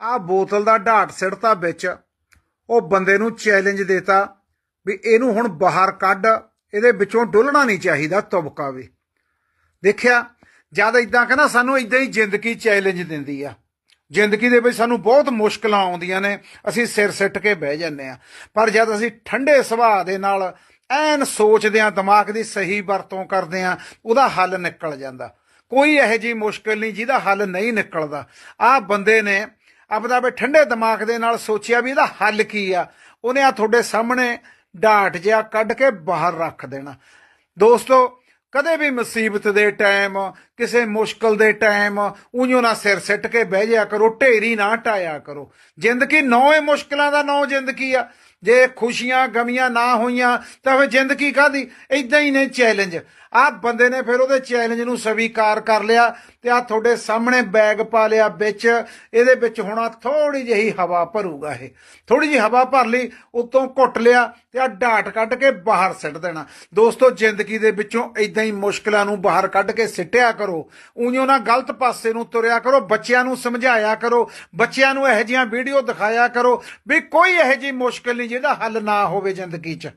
ਆ ਬੋਤਲ ਦਾ ਢਾਟ ਸਿੜਤਾ ਵਿੱਚ। ਉਹ ਬੰਦੇ ਨੂੰ ਚੈਲੰਜ ਦੇਤਾ ਵੀ ਇਹਨੂੰ ਹੁਣ ਬਾਹਰ ਕੱਢ, ਇਹਦੇ ਵਿੱਚੋਂ ਡੁੱਲਣਾ ਨਹੀਂ ਚਾਹੀਦਾ ਤਬਕਾ ਵੀ। ਦੇਖਿਆ, ਜਦ ਇਦਾਂ ਕਹਿੰਦਾ ਸਾਨੂੰ ਇਦਾਂ ਹੀ ਜ਼ਿੰਦਗੀ ਚੈਲੰਜ ਦਿੰਦੀ ਆ। ਜ਼ਿੰਦਗੀ ਦੇ ਵਿੱਚ ਸਾਨੂੰ ਬਹੁਤ ਮੁਸ਼ਕਲਾਂ ਆਉਂਦੀਆਂ ਨੇ, ਅਸੀਂ ਸਿਰ ਸਿੱਟ ਕੇ ਬਹਿ ਜਾਂਦੇ ਆ। ਪਰ ਜਦ ਅਸੀਂ ਠੰਡੇ ਸੁਭਾਅ ਦੇ ਨਾਲ ਐਨ ਸੋਚਦੇ ਆ ਦਿਮਾਗ ਦੀ ਸਹੀ ਵਰਤੋਂ ਕਰਦੇ ਆ, ਉਹਦਾ ਹੱਲ ਨਿਕਲ ਜਾਂਦਾ। ਕੋਈ ਇਹੋ ਜੀ ਮੁਸ਼ਕਲ ਨਹੀਂ ਜਿਹਦਾ ਹੱਲ ਨਹੀਂ ਨਿਕਲਦਾ। ਆਹ ਬੰਦੇ ਨੇ ਆਪਦਾ ਵੀ ਠੰਡੇ ਦਿਮਾਗ ਦੇ ਨਾਲ ਸੋਚਿਆ ਵੀ ਇਹਦਾ ਹੱਲ ਕੀ ਆ। ਉਹਨੇ ਆ ਤੁਹਾਡੇ ਸਾਹਮਣੇ ਡਾਟ ਜਿਹਾ ਕੱਢ ਕੇ ਬਾਹਰ ਰੱਖ ਦੇਣਾ। ਦੋਸਤੋ, ਕਦੇ ਵੀ ਮੁਸੀਬਤ ਦੇ ਟਾਈਮ, ਕਿਸੇ ਮੁਸ਼ਕਲ ਦੇ ਟਾਈਮ ਉਈਓ ਨਾ ਸਿਰ ਸਿੱਟ ਕੇ ਬਹਿ ਜਾਇਆ ਕਰੋ, ਢੇਰੀ ਨਾ ਟਾਇਆ ਕਰੋ। ਜ਼ਿੰਦਗੀ ਨੌਵੇਂ ਮੁਸ਼ਕਲਾਂ ਦਾ ਨੌ ਜ਼ਿੰਦਗੀ ਆ। ਜੇ ਖੁਸ਼ੀਆਂ ਗਮੀਆਂ ਨਾ ਹੋਈਆਂ, ਤਾਂ ਫਿਰ ਜ਼ਿੰਦਗੀ ਕਾਦੀ ਇਦਾਂ ਹੀ ਨੇ ਚੈਲੰਜ ਆਹ ਬੰਦੇ ਨੇ ਫਿਰ ਉਹਦੇ ਚੈਲੰਜ ਨੂੰ ਸਵੀਕਾਰ ਕਰ ਲਿਆ ਤੇ ਆ ਤੁਹਾਡੇ ਸਾਹਮਣੇ ਬੈਗ ਪਾ ਲਿਆ ਵਿੱਚ। ਇਹਦੇ ਵਿੱਚ ਹੁਣ ਥੋੜੀ ਜਿਹੀ ਹਵਾ ਭਰੂਗਾ ਇਹ। ਥੋੜੀ ਜਿਹੀ ਹਵਾ ਭਰ ਲਈ, ਉਤੋਂ ਘੁੱਟ ਲਿਆ ਤੇ ਆ ਡਾਟ ਕੱਢ ਕੇ ਬਾਹਰ ਸਿੱਟ ਦੇਣਾ। ਦੋਸਤੋ ਜ਼ਿੰਦਗੀ ਦੇ ਵਿੱਚੋਂ ਇਦਾਂ ਹੀ ਮੁਸ਼ਕਲਾਂ ਨੂੰ ਬਾਹਰ ਕੱਢ ਕੇ ਸਿੱਟਿਆ ਕਰੋ। ਉਂਝੋਂ ਨਾ ਗਲਤ ਪਾਸੇ ਨੂੰ ਤੁਰਿਆ ਕਰੋ, ਬੱਚਿਆਂ ਨੂੰ ਸਮਝਾਇਆ ਕਰੋ, ਬੱਚਿਆਂ ਨੂੰ ਇਹੋ ਜਿਹੀਆਂ ਵੀਡੀਓ ਦਿਖਾਇਆ ਕਰੋ ਵੀ ਕੋਈ ਇਹੋ ਜਿਹੀ ਮੁਸ਼ਕਲ ਨਹੀਂ ਜਿਹਦਾ ਹੱਲ ਨਾ ਹੋਵੇ ਜ਼ਿੰਦਗੀ 'ਚ।